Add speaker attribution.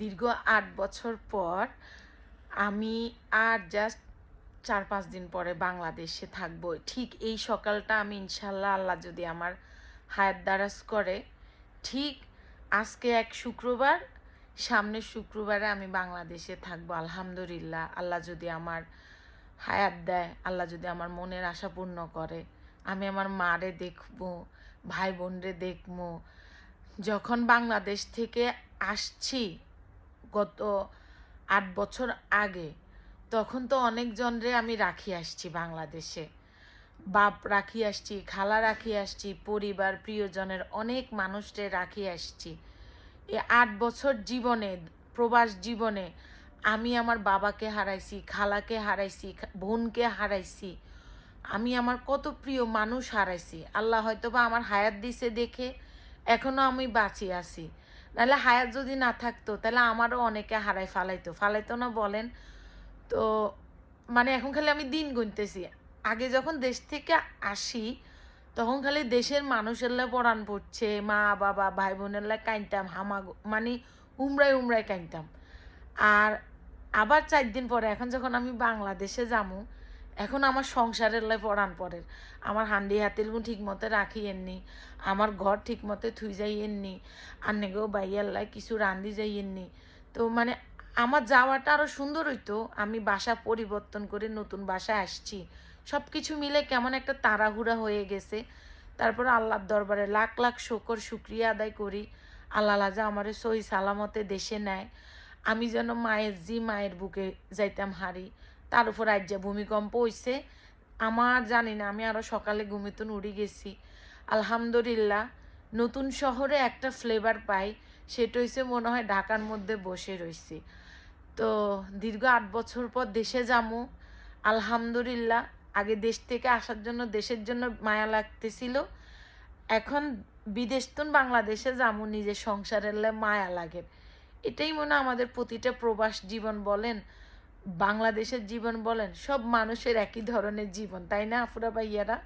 Speaker 1: দীর্ঘ আট বছর পর আমি আর জাস্ট চার, পাঁচ দিন পরে বাংলাদেশে থাকব। ঠিক এই সকালটা আমি ইনশাল্লাহ আল্লাহ যদি আমার হায়াত দারাজ করে, ঠিক আজকে এক শুক্রবার, সামনের শুক্রবারে আমি বাংলাদেশে থাকব, আলহামদুলিল্লাহ। আল্লাহ যদি আমার হায়াত দেয়, আল্লাহ যদি আমার মনের আশা পূর্ণ করে, আমি আমার মারে দেখব, ভাই বোনরে দেখব। যখন বাংলাদেশ থেকে আসছি গত আট বছর আগে, তখন তো অনেকজনরে আমি রাখি আসছি বাংলাদেশে। বাপ রাখি আসছি, খালা রাখি আসছি, পরিবার, প্রিয়জনের অনেক মানুষরে রাখি আসছি। এ আট বছর জীবনে, প্রবাস জীবনে আমি আমার বাবাকে হারাইছি, খালাকে হারাইছি বোনকে হারাইছি। আমি আমার কত প্রিয় মানুষ হারাইছি। আল্লাহ হয়তো বা আমার হায়াত দিছে দেখে এখনও আমি বাঁচিয়ে আছি। নাহলে হায়াত যদি না থাকতো, তাহলে আমারও অনেকে হারাই ফালাইতো। ফালাইতো না বলেন। তো মানে এখন খালি আমি দিন গুনতেছি। আগে যখন দেশ থেকে আসি, তখন খালি দেশের মানুষের লাই পড়ান পড়ছে, মা, বাবা ভাই বোনের লাই কাইনতাম হামা মানে উমরায় উমরায় কাইনতাম। আর আবার চার দিন পরে, এখন যখন আমি বাংলাদেশে যামু এখন আমার সংসারের লাই পড়ান পড়ে আমার হান্ডি হাতিলগু ঠিক মতো রাখি এননি আমার ঘর ঠিক মতো থুই যাই এননি আর নেগেও বাইয়ার লাই কিছু রান্ধি যাই এননি তো মানে আমার যাওয়াটা আরও সুন্দর হইতো, আমি বাসা পরিবর্তন করে নতুন বাসায় আসছি। সব কিছু মিলে কেমন একটা তাড়াহুড়া হয়ে গেছে। তারপর আল্লাহর দরবারে লাখ লাখ শকর, শুক্রিয়া আদায় করি। আল্লাহ লাজা আমার সহি সালামতে দেশে নেয়। আমি যেন মায়ের জি মায়ের বুকে যাইতাম হারি। তার উপর আজ যে ভূমিকম্প হইছে, আমার জানি না, আমি আরও সকালে ঘুমিতন উড়ি গেছি। আলহামদুলিল্লাহ, নতুন শহরে একটা ফ্লেভার পাই, সেটা হইছে মনে হয় ঢাকার মধ্যে বসে রইছি। তো দীর্ঘ আট বছর পর দেশে যামু। আলহামদুলিল্লাহ, আগে দেশ থেকে আসার জন্য দেশের জন্য মায়া লাগতেছিল। এখন বিদেশ তুন বাংলাদেশে যামু, নিজের সংসারের মায়া লাগে। এটাই মনে আমাদের প্রতিটা প্রবাস জীবন বলেন। বাংলাদেশের জীবন বলেন সব মানুষের একই ধরনের জীবন তাই না আফুরা ভাইয়ারা?